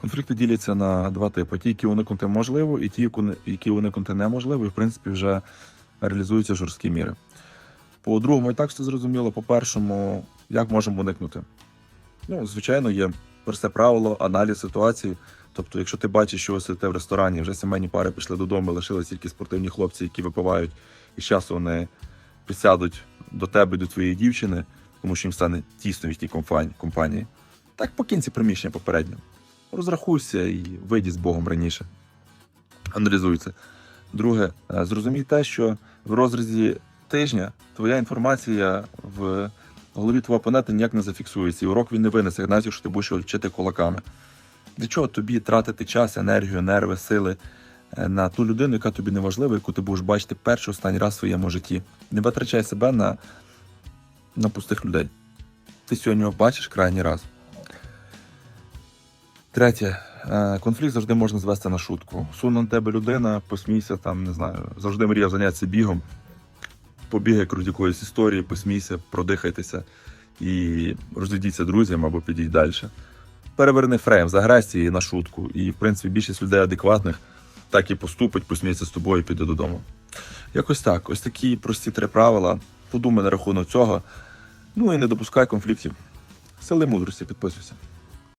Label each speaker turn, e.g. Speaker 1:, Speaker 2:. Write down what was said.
Speaker 1: Конфлікти діляться на два типи: ті, які уникнути можливо, і ті, які уникнути неможливо, і в принципі вже реалізуються жорсткі міри. По другому, і так все зрозуміло. По першому, як можемо уникнути? Ну, звичайно, є просте правило, аналіз ситуації. Тобто, якщо ти бачиш, що ви сидите в ресторані, вже сімейні пари пішли додому, лишились тільки спортивні хлопці, які випивають, і з часу вони підсядуть до тебе, до твоєї дівчини, тому що їм стане тісно в тій компанії-. Так покинься приміщення попередньо. Розрахуйся і вийди з Богом раніше. Аналізуй це. Друге, е, зрозумій те, що в розрізі тижня твоя інформація в голові твого опонента ніяк не зафіксується, і урок він не винесе, навіть якщо ти будеш вчити кулаками. Для чого тобі тратити час, енергію, нерви, сили е, на ту людину, яка тобі не важлива, яку ти будеш бачити перший останній раз в своєму житті? Не витрачай себе на, на пустих людей. Ти сьогодні його бачиш крайній раз. Третє. Е, Конфлікт завжди можна звести на шутку. Суне на тебе людина, посмійся там, не знаю, завжди мріяв зайнятися бігом. Побігай круть якоїсь історії, посмійся, продихайтеся і розійдіться друзям або підіть далі. Переверни фрейм з агресії на шутку. І, в принципі, більшість людей адекватних так і поступить, посміється з тобою і піде додому. Якось так. Ось такі прості три правила. Подумай на рахунок цього. Ну і не допускай конфліктів. Сили мудрості, підписуйся.